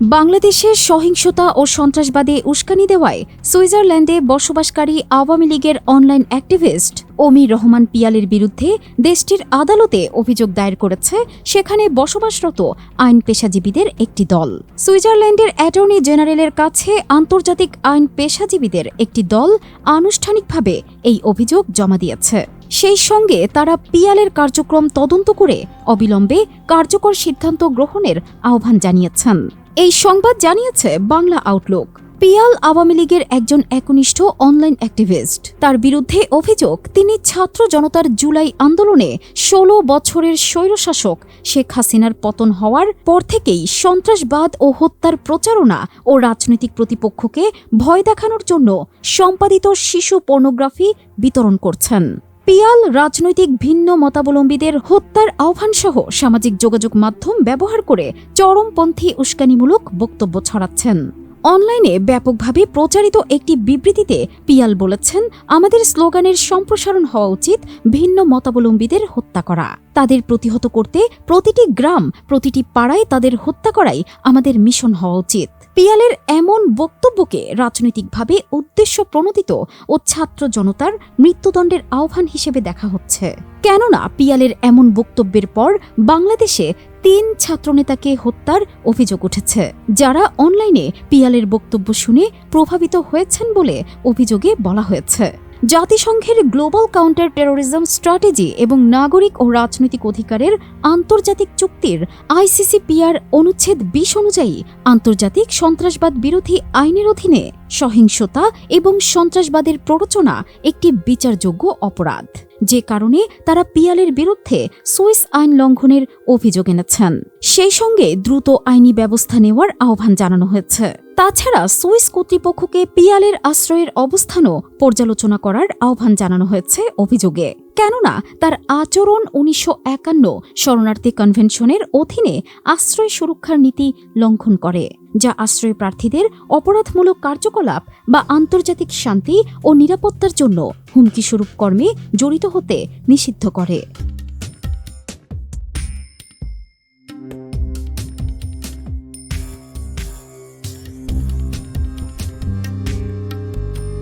বাংলাদেশে সহিংসতা ও সন্ত্রাসবাদে উস্কানি দেওয়ায় সুইজারল্যান্ডে বসবাসকারী আওয়ামী লীগের অনলাইন অ্যাক্টিভিস্ট অমির রহমান পিয়ালের বিরুদ্ধে দেশটির আদালতে অভিযোগ দায়ের করেছে, সেখানে বসবাসরত আইন পেশাজীবীদের একটি দল। সুইজারল্যান্ডের অ্যাটর্নি জেনারেলের কাছে আন্তর্জাতিক আইন পেশাজীবীদের একটি দল আনুষ্ঠানিকভাবে এই অভিযোগ জমা দিয়েছে। সেই সঙ্গে তারা পিয়ালের কার্যক্রম তদন্ত করে অবিলম্বে কার্যকর সিদ্ধান্ত গ্রহণের আহ্বান জানিয়েছেন। এই সংবাদ জানিয়েছে বাংলা আউটলুক। পিয়াল আওয়ামী লীগের একজন একনিষ্ঠ অনলাইন অ্যাক্টিভিস্ট। তার বিরুদ্ধে অভিযোগ, তিনি ছাত্র জনতার জুলাই আন্দোলনে ষোলো বছরের স্বৈরশাসক শেখ হাসিনার পতন হওয়ার পর থেকেই সন্ত্রাসবাদ ও হত্যার প্রচারণা ও রাজনৈতিক প্রতিপক্ষকে ভয় দেখানোর জন্য সম্পাদিত শিশু পর্নোগ্রাফি বিতরণ করছেন। পিয়াল রাজনৈতিক ভিন্ন মতাবলম্বীদের হত্যার আহ্বান সহ সামাজিক যোগাযোগ মাধ্যম ব্যবহার করে চরমপন্থী উস্কানিমূলক বক্তব্য ছড়াচ্ছেন। অনলাইনে ব্যাপকভাবে প্রচারিত একটি বিবৃতিতে পিয়াল বলেছেন, আমাদের স্লোগানের সম্প্রসারণ হওয়া উচিত ভিন্ন মতাবলম্বীদের হত্যা করা। তাদের প্রতিহত করতে প্রতিটি গ্রাম, প্রতিটি পাড়ায় তাদের হত্যা করাই আমাদের মিশন হওয়া উচিত। পিয়ালের এমন বক্তব্যকে রাজনৈতিকভাবে উদ্দেশ্য প্রণোদিত ও ছাত্র জনতার মৃত্যুদণ্ডের আহ্বান হিসেবে দেখা হচ্ছে। কেননা পিয়ালের এমন বক্তব্যের পর বাংলাদেশে তিন ছাত্রনেতাকে হত্যার অভিযোগ উঠেছে, যারা অনলাইনে পিয়ালের বক্তব্য শুনে প্রভাবিত হয়েছেন বলে অভিযোগে বলা হয়েছে। জাতিসংঘের গ্লোবাল কাউন্টার টেরোরিজম স্ট্র্যাটেজি এবং নাগরিক ও রাজনৈতিক অধিকারের আন্তর্জাতিক চুক্তির আইসিসিপিআর অনুচ্ছেদ বিশ অনুযায়ী আন্তর্জাতিক সন্ত্রাসবাদ বিরোধী আইনের অধীনে সহিংসতা এবং সন্ত্রাসবাদের প্ররোচনা একটি বিচারযোগ্য অপরাধ। যে কারণে তারা পিয়ালের বিরুদ্ধে সুইস আইন লঙ্ঘনের অভিযোগ এনেছেন। সেই সঙ্গে দ্রুত আইনি ব্যবস্থা নেওয়ার আহ্বান জানানো হয়েছে। তাছাড়া সুইস কর্তৃপক্ষকে পিয়ালের আশ্রয়ের অবস্থানও পর্যালোচনা করার আহ্বান জানানো হয়েছে অভিযোগে। কেননা, তার আচরণ উনিশশো একান্ন শরণার্থী কনভেনশনের অধীনে আশ্রয় সুরক্ষার নীতি লঙ্ঘন করে, যা আশ্রয় প্রার্থীদের অপরাধমূলক কার্যকলাপ বা আন্তর্জাতিক শান্তি ও নিরাপত্তার জন্য হুমকি স্বরূপ কর্মে জড়িত হতে নিষিদ্ধ করে।